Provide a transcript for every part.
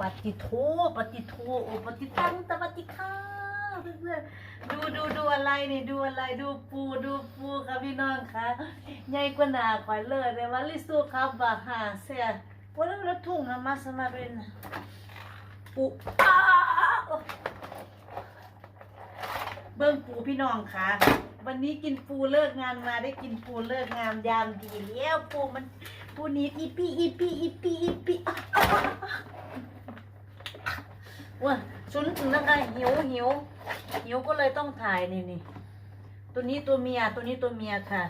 ปฏิโทปฏิโทโอปฏิตังตปฏิฆาเพื่อนๆดูดูดูอะไรนี่ดูอะไรดูปูดูปูค่ะพี่น้องค่ะใหญ่กว่าหนาควายเลยแต่ว่าลิสูครับบาหาเสียวันนั้เราทุ่งนะมาสมาเป็นปูอ้าเบิ้งปูพี่น้องค่ะ วันนี้กินปูเลิกงานมาได้กินปูเลิกงามยามดีแล้วปูมันปูนี้อีปีอีปีอีปีอีปีอ ว้าชุนถึงนะคะหิวหิวหิวก็เลยต้องถ่ายนี่นี่ตัวนี้ตัวเมียตัวนี้ตัวเมียค่ะ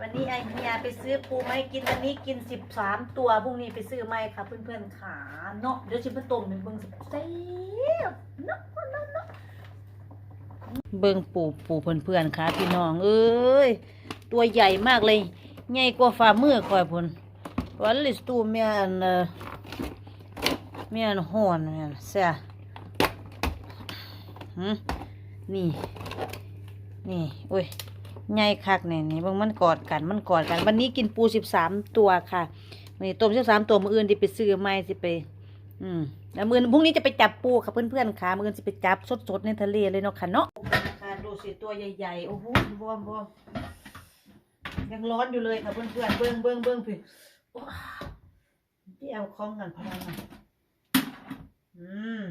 วันนี้ไอเฮียไปซื้อปูไม้กินวันนี้กินสิบสามตัวพรุ่งนี้ไปซื้อไม่ค่ะ เพื่อนๆขาเนาะเดี๋ยวชิมไปต้มในเบิ้งสิเซ่บเนาะเนาะเนาะเบิ่งปูปูเพื่อนๆค่ะพี่น้องเอ้ยตัวใหญ่มากเลยใหญ่กว่าฝ่ามือคอยพนวันลิสตูเมียนเอ่อ เมียนห่อนเมียนเสียหืมนี่ นี่โอ้ยใหญ่คักเนี่ยนี่บิ่งมันกอดกันมันกอดกัน วันนี้กินปูสิบสามตัวค่ะวันนี้ต้มสิบสามตัวมืออื่นที่ไปซื้อไม่สิไป อืมแล้วมือพรุ่งนี้จะไปจับปูค่ะเพื่อนๆค่ะมื้ออื่นจะไปจับสดๆในทะเลเลยเนาะค่ะเนาะค่ะดูสิตัวใหญ่ๆโอ้โหบวมบวมยังร้อนอยู่เลยค่ะเพื่อนๆเบิ้งเบิ้งเบิ้งพี่ว้าวที่เอาคล้องกันพลังงาน อืม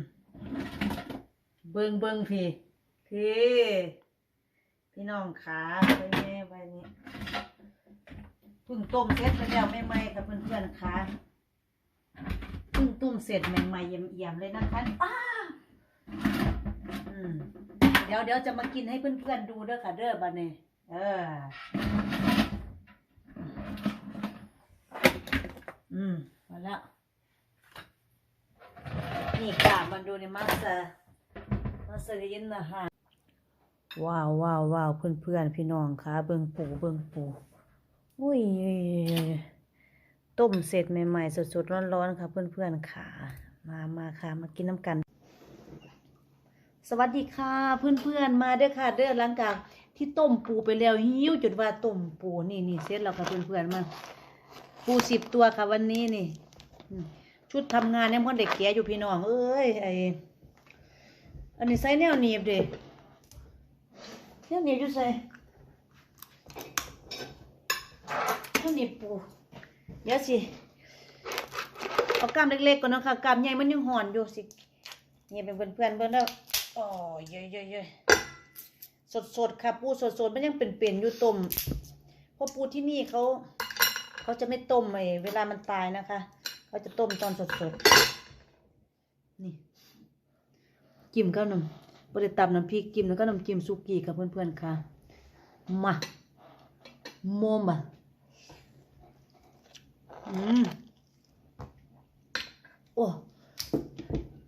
เบิ้งเบิ้งพี่ พี่ พี่น้องขาไปแม่ไปนี่เพิ่งต้มเสร็จไปแล้วไม่ไหมค่ะเพื่อนๆขาเพิ่งต้มเสร็จใหม่ๆเยี่ยมๆเลยนะคะอ้าอืมเดี๋ยวเดี๋ยวจะมากินให้เพื่อนๆดูเด้อค่ะเด้อบันนี้เออ อืมมาแล้ว นี่ค่ะมันดูในมัสเตอร์มัสเตอร์ยินนะฮะว้าวว้าวว้าวเพื่อนเพื่อนพี่น้องค่ะเบิ่งปูเบิ่งปูอุ้ยต้มเสร็จใหม่ๆสดๆร้อนๆค่ะเพื่อนเพื่อนๆค่ะมามาค่ะมากินน้ำกัน สวัสดีค่ะเพื่อนๆมาเด้อค่ะเด้อหลังจากที่ต้มปูไปแล้วหิ้วจนว่าต้มปูนี่นี่เสร็จแล้วค่ะเพื่อนๆมาปูสิบตัวค่ะวันนี้นี่อื ชุดทำงานเนี่ยพ่อเด็กแก่อยู่พี่น้อง เอ้ยไออันนี้ใส่แนวหนีบเด็แนวหนีบอยู่ใส่แนวหนีบปูเดี๋ยวสิเอากล้ามเล็กๆก่อนนะคะกล้ามใหญ่มันยังห่อนอยู่สินี่เป็นเพื่อนเพื่อนๆเบิ่งแล้วโอ้ยเยอะเยอะเยอะสดสดๆค่ะปูสดสดๆมันยังเป็นเป็นๆอยู่ต้มเพราะปูที่นี่เขาเขาจะไม่ต้มไอ้เวลามันตายนะคะ เขาจะต้มตอนสดๆนี่จิ้มข้าวน้ำบริตำน้ำพริกจิ้มแล้วก็น้ำจิ้มซุกี้ค่ะเพื่อนๆค่ะมาโมมอะอืมโอ้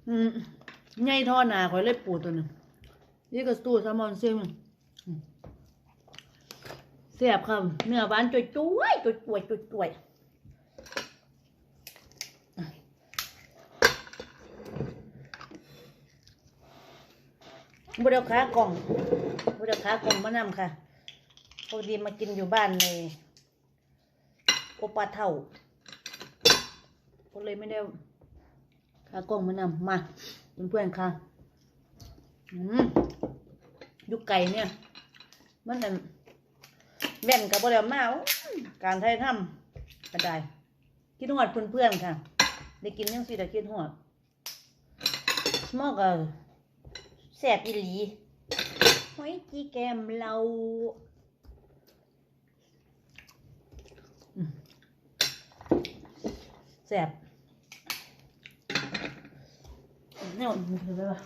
อืมใหญ่ท่อหนาข่อยเลยปูตัวนึงนี่ก็สตูแซลมอนเซียมอืมแซ่บครับเนื้อหวานจุยจุยจุยจุยจุย บุเดาขากล่องบุเดาขากล่องมานำค่ะพอดีมากินอยู่บ้านในโอปาเท่าก็เลยไม่ได้ขากล้องมานำมาเพื่อนๆค่ะอืมยุกไก่เนี่ย มันแม่นกับบ่แล้วมาอู้การไทยทำก็ไดคิดหอดเพื่อนๆค่ะ ได้กินยังสิได้คิดหอดสมอก็ แซ่บอีหลีหอยจีแกมเราอืมแซ่บเนี่ยมันคืออะไรวะ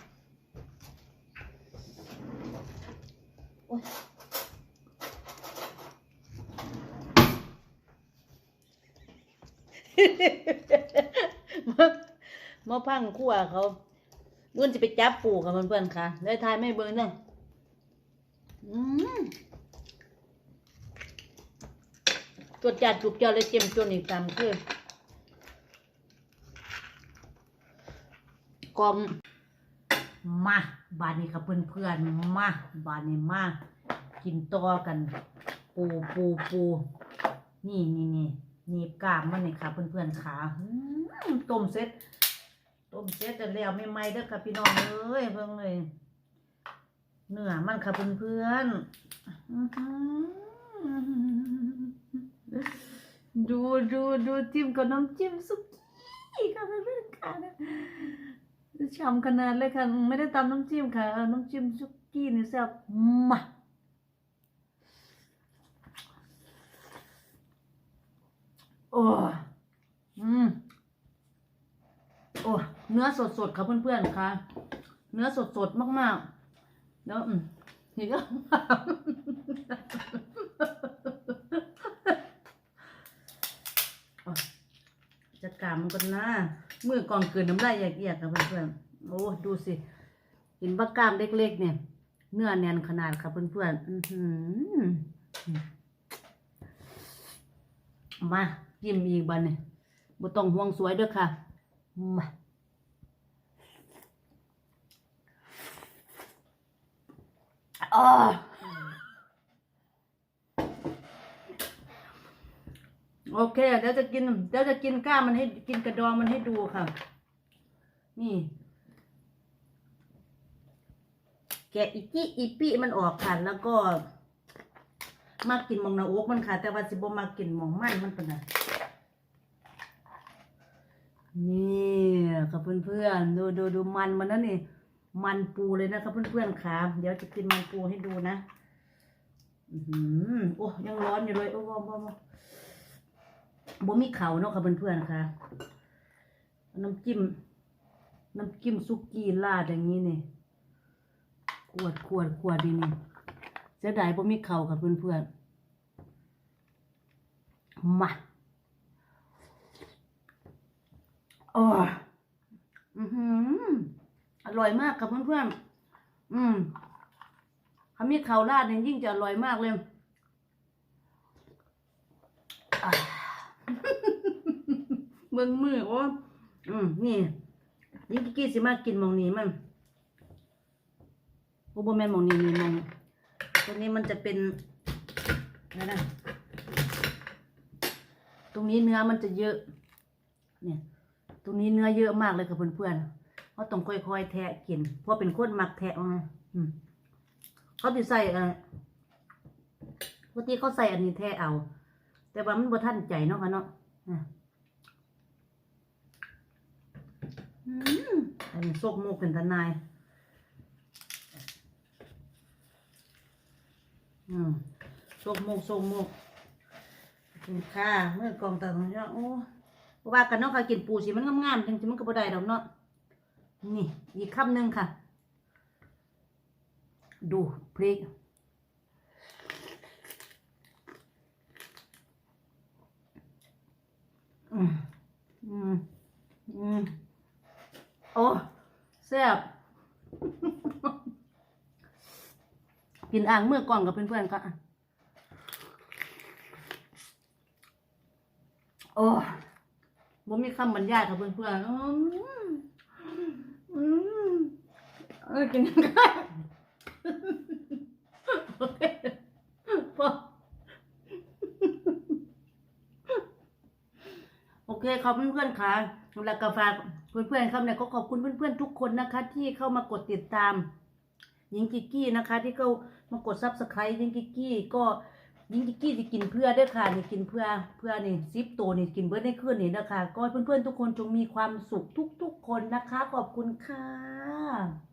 โอ๊ยมามาพังขั้วเขา รุ่นจะไปจับปูกับเพื่อนๆค่ะเลยทายไม่เบิ่งเนาะอืมจวจัดจุกจ้าเลยเจ็มจนอีกตามคือกลอมมาบานนี้ค่ะเพื่อนๆมาบานนี้มากินต่อกัน ปูปูปูนี่นี่นี่นีบกล้ามมันนี่ค่ะเพื่อนๆขาต้มเสร็จ ต้มเสร็จแต่แล้วไม่ไหม้เด้อค่ะพี่น้องเอ้ยเพิ่งเลยเนื้อมันค่ะเพื่อนๆอื้อหือดูดูดูจิ้มกับน้ำจิ้มสุกี้ค่ะเพื่อนๆค่ะช่ำขนาดเลยค่ะ ไม่ได้ตำน้ำจิ้มค่ะ น้ำจิ้มสุกี้นี่แซ่บมาโอ้อืมโอ้ เนื้อสดๆค่ะเพื่อนๆค่ะ เนื้อสดๆมากๆ แล้วอืมนี่ก็จัดการมันก่อนนะมือกองเกินน้ำลายแยกๆค่ะเพื่อนๆ โอ้ดูสิเห็นว่ากล้ามเล็กๆ เนี่ย เนื้อแน่นขนาดค่ะเพื่อนๆอือหือมาจิ้มอีกบันเนี่ยบ่ต้องห่วงสวยเด้อค่ะมา อ๋อโอเคเดี๋ยวจะกินเดี๋ยวจะกินก้ามมันให้กินกระดองมันให้ดูค่ะ นี่ แกะอีกี้อีปี้มันออกค่ะแล้วก็ มากินหมองนาโอกมันค่ะ แต่ว่าสิบมากินหมองมันมันเป็นไงนี่ค่ะเพื่อนๆดูดูดูมันมันนั่นนี่ มันปูเลยนะคะเพื่อนๆค่ะเดี๋ยวจะกินมันปูให้ดูนะอือหือโอ้ยังร้อนอยู่เลยโอ้บ่บ่บ่บ่มีเขาเนาะค่ะเพื่อนๆค่ะ น้ำจิ้ม น้ำจิ้มซุกี้ราดอย่างนี้นี่ขวดขวดขวดดีนี่เสียดายบ่มีเขาค่ะเพื่อนๆมาอ้ยอือหือ อร่อยมากค่ะเพื่อนๆ อืมถ้ามีเขาราดเนี่ยยิ่งจะอร่อยมากเลยอ่าเบิ่งมือโอ้อืม นี่นี่กิกกี้สิมากินหมองนี้มันโอ้บ่แม่นหมองนี้นี่หมองตัวนี้มันจะเป็นนั่นนะตรงนี้เนื้อมันจะเยอะ เนี่ย ตรงนี้เนื้อเยอะมากเลยค่ะเพื่อนๆ เขาต้องค่อยๆแทะกินเพราะเป็นคนมักแทะมาอืมเขาจะใส่เออปกติเขาใส่อันนี้แทะเอา แต่ว่ามันบ่ทันใจเนาะค่ะเนาะอะอืมอันนี้ซกโมกเป็นทนาย อืมซกโมูกซกโมกกินข้าเมื่อกองตาของเจ้าโอ้ว่ากันเนาะค่ะกินปูสิมันงามๆจังสิมันก็บ่ได้ดอกเนาะ นี่ อีกคำหนึ่งค่ะ ดูพริก อืม อืม อืม โอ้แซ่บกินอ่างเมื่อก่อนกับเพื่อนๆก็โอ้บ่มีคำบรรยายกับเพื่อนๆ เออกินยังไงโอเคพอโอเคขอบคุณเพื่อนๆค่ะแล้วก็ฝากเพื่อนๆครับเนี่ยก็ขอบคุณเพื่อนๆทุกคนนะคะ ที่เข้ามากดติดตามหญิงกิกกี้นะคะ ที่เข้ามากดซับสไครต์หญิงกิกกี้ก็หญิงกิกกี้จะกินเพื่อเด้วยค่ะนี่กินเพื่อเพื่อนี่ซิปโตนี่กินเบิร์ดได้ขึ้นนี่นะคะ ก็เพื่อนๆทุกคนจงมีความสุขทุกๆคนนะคะ ขอบคุณค่ะ